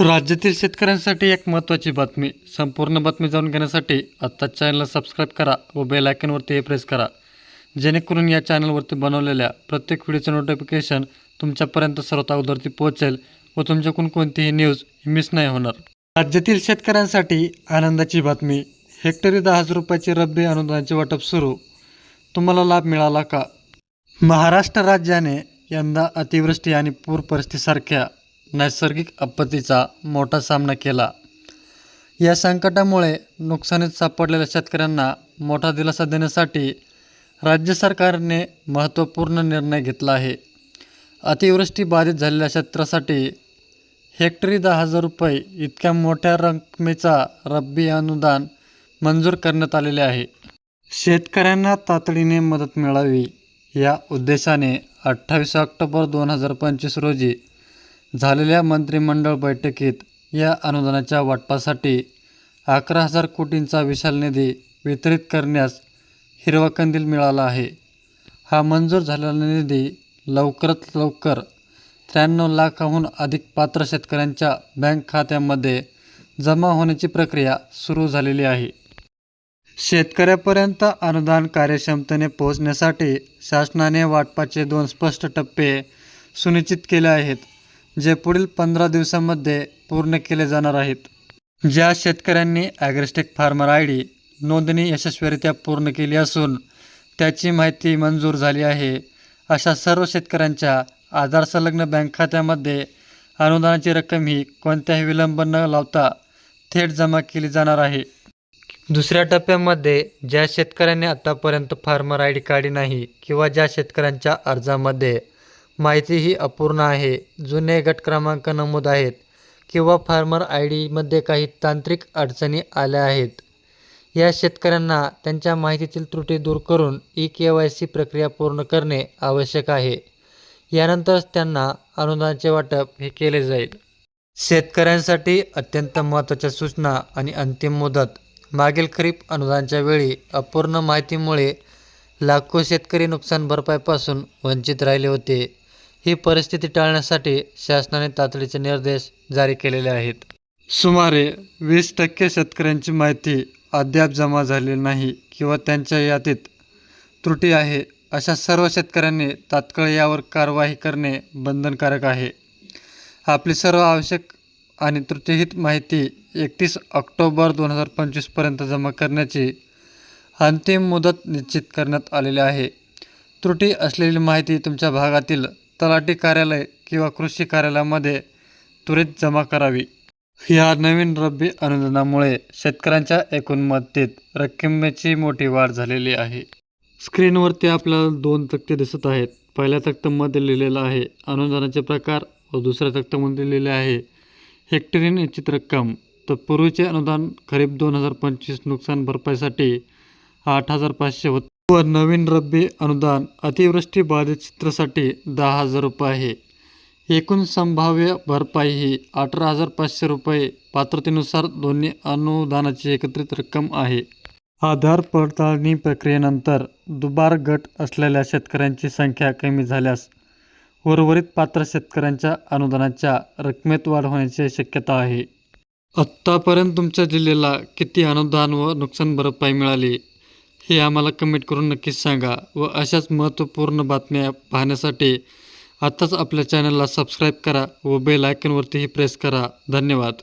राज्यातील शेतकऱ्यांसाठी एक महत्त्वाची बातमी. संपूर्ण बातमी जाणून घेण्यासाठी आत्ताच चॅनलला सबस्क्राईब करा व बेल आयकॉनवरती प्रेस करा. जेणेकरून या चॅनलवरती बनवलेल्या प्रत्येक व्हिडिओचं नोटिफिकेशन तुमच्यापर्यंत सर्वात अगोदरती पोहोचेल व तुमच्याकडून कोणतीही न्यूज मिस नाही होणार. राज्यातील शेतकऱ्यांसाठी आनंदाची बातमी. हेक्टरी दहा हजार रुपयाचे रब्बी अनुदानाचे वाटप सुरू. तुम्हाला लाभ मिळाला का? महाराष्ट्र राज्याने यंदा अतिवृष्टी आणि पूर परिस्थितीसारख्या नैसर्गिक आपत्तीचा मोठा सामना केला. या संकटामुळे नुकसानीत सापडलेल्या शेतकऱ्यांना मोठा दिलासा देण्यासाठी राज्य सरकारने महत्त्वपूर्ण निर्णय घेतला आहे. अतिवृष्टी बाधित झालेल्या क्षेत्रासाठी हेक्टरी दहा हजार रुपये इतक्या मोठ्या रकमेचा रब्बी अनुदान मंजूर करण्यात आलेले आहे. शेतकऱ्यांना तातडीने मदत मिळावी या उद्देशाने अठ्ठावीस ऑक्टोबर दोन हजार पंचवीस रोजी झालेल्या मंत्रिमंडळ बैठकीत या अनुदानाच्या वाटपासाठी अकरा हजार कोटींचा विशाल निधी वितरित करण्यास हिरवा कंदील मिळाला आहे. हा मंजूर झालेला निधी लवकरात लवकर त्र्याण्णव लाखाहून अधिक पात्र शेतकऱ्यांच्या बँक खात्यामध्ये जमा होण्याची प्रक्रिया सुरू झालेली आहे. शेतकऱ्यापर्यंत अनुदान कार्यक्षमतेने पोहोचण्यासाठी शासनाने वाटपाचे दोन स्पष्ट टप्पे सुनिश्चित केले आहेत. जे पुढील पंधरा दिवसांमध्ये पूर्ण केले जाणार आहेत. ज्या शेतकऱ्यांनी ॲग्रेस्टेक फार्मर आय डी नोंदणी यशस्वीरित्या पूर्ण केली असून त्याची माहिती मंजूर झाली आहे अशा सर्व शेतकऱ्यांच्या आधार संलग्न बँक खात्यामध्ये अनुदानाची रक्कम ही कोणत्याही विलंब न लावता थेट जमा केली जाणार आहे. दुसऱ्या टप्प्यामध्ये ज्या शेतकऱ्यांनी आतापर्यंत फार्मर आय डी काढली नाही किंवा ज्या शेतकऱ्यांच्या अर्जामध्ये माहिती ही अपूर्ण आहे. जुने गट क्रमांक नमूद आहेत किंवा फार्मर आय डीमध्ये काही तांत्रिक अडचणी आल्या आहेत. या शेतकऱ्यांना त्यांच्या माहितीतील त्रुटी दूर करून ई के वाय सी प्रक्रिया पूर्ण करणे आवश्यक आहे. यानंतरच त्यांना अनुदानाचे वाटप हे केले जाईल. शेतकऱ्यांसाठी अत्यंत महत्त्वाच्या सूचना आणि अंतिम मुदत. मागील खरीप अनुदानाच्या वेळी अपूर्ण माहितीमुळे लाखो शेतकरी नुकसान भरपाईपासून वंचित राहिले होते. ही परिस्थिती टाळण्यासाठी शासनाने तातडीचे निर्देश जारी केलेले आहेत. सुमारे वीस टक्के शेतकऱ्यांची माहिती अद्याप जमा झालेली नाही किंवा त्यांच्या यादीत त्रुटी आहे अशा सर्व शेतकऱ्यांनी तात्काळ यावर कारवाई करणे बंधनकारक आहे. आपली सर्व आवश्यक आणि त्रुटीहित माहिती एकतीस ऑक्टोबर दोन हजार पंचवीसपर्यंत जमा करण्याची अंतिम मुदत निश्चित करण्यात आलेली आहे. त्रुटी असलेली माहिती तुमच्या भागातील तलाठी कार्यालय किंवा कृषी कार्यालयामध्ये त्वरित जमा करावी. या नवीन रब्बी अनुदानामुळे शेतकऱ्यांच्या एकूण मदतीत रक्कमेची मोठी वाढ झालेली आहे. स्क्रीनवरती आपल्याला दोन तक्ते दिसत आहेत. पहिल्या तक्त्यामध्ये लिहिलेलं आहे अनुदानाचे प्रकार व दुसऱ्या तक्त्यामध्ये लिहिले आहे हेक्टरी निश्चित रक्कम. तर पूर्वीचे अनुदान खरीप दोन हजार पंचवीस नुकसान भरपाईसाठी आठ हजार पाचशे होत व नवीन रब्बी अनुदान अतिवृष्टी बाधित क्षेत्रासाठी दहा हजार रुपये आहे. एकूण संभाव्य भरपाई ही अठरा हजार पाचशे रुपये. पात्रतेनुसार दोन्ही अनुदानाची एकत्रित रक्कम आहे. आधार पडताळणी प्रक्रियेनंतर दुबार गट असलेल्या शेतकऱ्यांची संख्या कमी झाल्यास उर्वरित पात्र शेतकऱ्यांच्या अनुदानाच्या रकमेत वाढ होण्याची शक्यता आहे. आत्तापर्यंत तुमच्या जिल्ह्याला किती अनुदान व नुकसान भरपाई मिळाली? हे आम्हाला कमेंट करून नक्कीच सांगा व अशाच महत्त्वपूर्ण बातम्या पाहण्यासाठी आत्ताच आपल्या चॅनलला सबस्क्राईब करा व बेल आयकनवरतीही प्रेस करा. धन्यवाद.